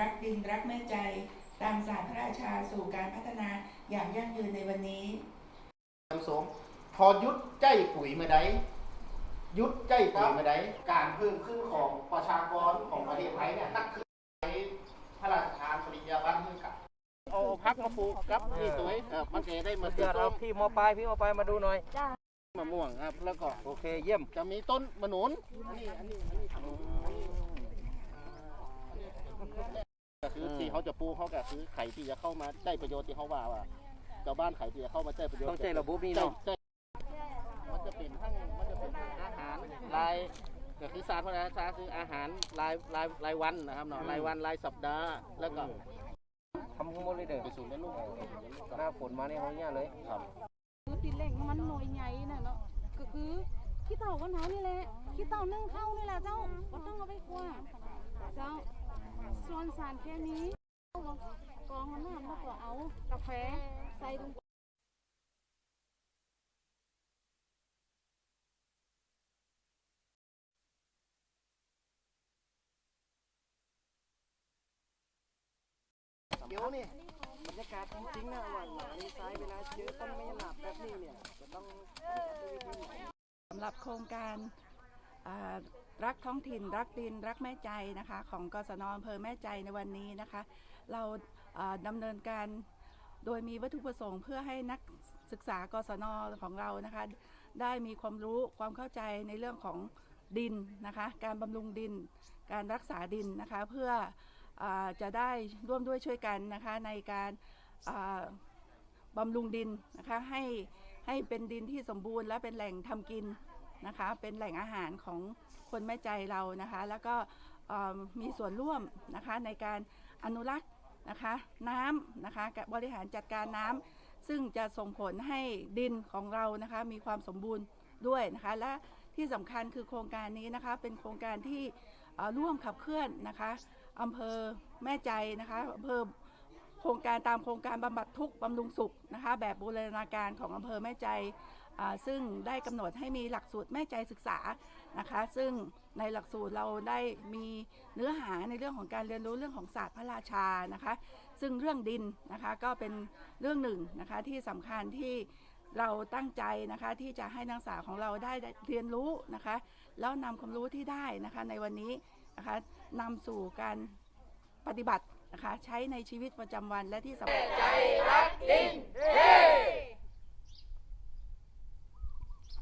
รักดิน รักแม่ใจ ตามศาสตร์พระราชาสู่การพัฒนาอย่างยั่งยืนในวันนี้สังสมพอยุดใจปุ๋ยเมื่อใดยุดใจปุ๋ยเมื่อใดการเพิ่มขึ้นของประชากรของประเทศไทยเนี่ยนักขึ้นในพระราชทานปริญญาบัตรให้กับเอาพักมาปลูกครับนี่ตัวนี้เออมันจะได้มาเดี๋ยวเราพี่มอปลายพี่มอปลายมาดูหน่อยมะม่วงครับแล้วก็โอเคเยี่ยมจะมีต้นมะหนุนอันนี้อันนี้อันนี้ก็คือที่ เขาจะปลูกเขาก็คือไข่ที่จะเข้ามาได้ประโยชน์ที่เขาว่าว่าชาวบ้านไข่ที่จะเข้ามาได้ประโยชน์ต้องใช้ระบบนี้เนาะใช่มันจะเป็นทั้งมันจะเป็นทั้งอาหารรายก็คือศาสตร์พระราชาคืออาหารรายรายรายวันนะครับเนาะรายวันรายสัปดาห์แล้วก็ทำทั้งหมดเลยเด้อไปสู่ในลูกหน้าฝนมาในห้องเนี้ยเลยครับคือติดเหล็กมันหน่วยใหญ่น่ะเนาะก็คือขี้เต่าวันเท้านี่แหละขี้เต่านึ่งข้าวนี่แหละเจ้าก็ต้องเอาไปคั่วเจ้าส่วนสารเคมีเอา กองน้ำแล้วก็เอากาแฟใส่ลงเดี๋ยวนี่บรรยากาศจริงๆนะวันนี้สายเวลาเจอต้นไม้หลับแบบนี้เนี่ยจะต้องสำหรับโครงการอ่า รักท้องถิ่น รักดิน รักแม่ใจนะคะ ของกศนอำเภอแม่ใจในวันนี้นะคะ เราอ่าดำเนินการโดยมีวัตถุประสงค์เพื่อให้นักศึกษากศนของเรานะคะ ได้มีความรู้ความเข้าใจในเรื่องของดินนะคะ การบำรุงดิน การรักษาดินนะคะ เพื่ออจะได้ร่วมด้วยช่วยกันนะคะในการอ่าบำรุงดินนะคะให้ให้เป็นดินที่สมบูรณ์และเป็นแหล่งทำกิน นะคะ เป็นแหล่งอาหารของคนแม่ใจเรานะคะ แล้วก็มีส่วนร่วมนะคะในการอนุรักษ์นะคะน้ำนะคะบริหารจัดการน้ำซึ่งจะส่งผลให้ดินของเรานะคะมีความสมบูรณ์ด้วยนะคะและที่สำคัญคือโครงการนี้นะคะเป็นโครงการที่ร่วมขับเคลื่อนนะคะอำเภอแม่ใจนะคะอำเภอ โครงการตามโครงการบำบัดทุกข์บำรุงสุขนะคะแบบบูรณาการของอำเภอแม่ใจ ซึ่งได้กำหนดให้มีหลักสูตรแม่ใจศึกษานะคะ ซึ่งในหลักสูตรเราได้มีเนื้อหาในเรื่องของการเรียนรู้เรื่องของศาสตร์พระราชานะคะ ซึ่งเรื่องดินนะคะก็เป็นเรื่องหนึ่งนะคะที่สำคัญที่เราตั้งใจนะคะที่จะให้นักศึกษาของเราได้เรียนรู้นะคะ แล้วนำความรู้ที่ได้นะคะในวันนี้นะคะนำสู่การปฏิบัติ นะคะ ใช้ในชีวิตประจำวันและที่สำคัญ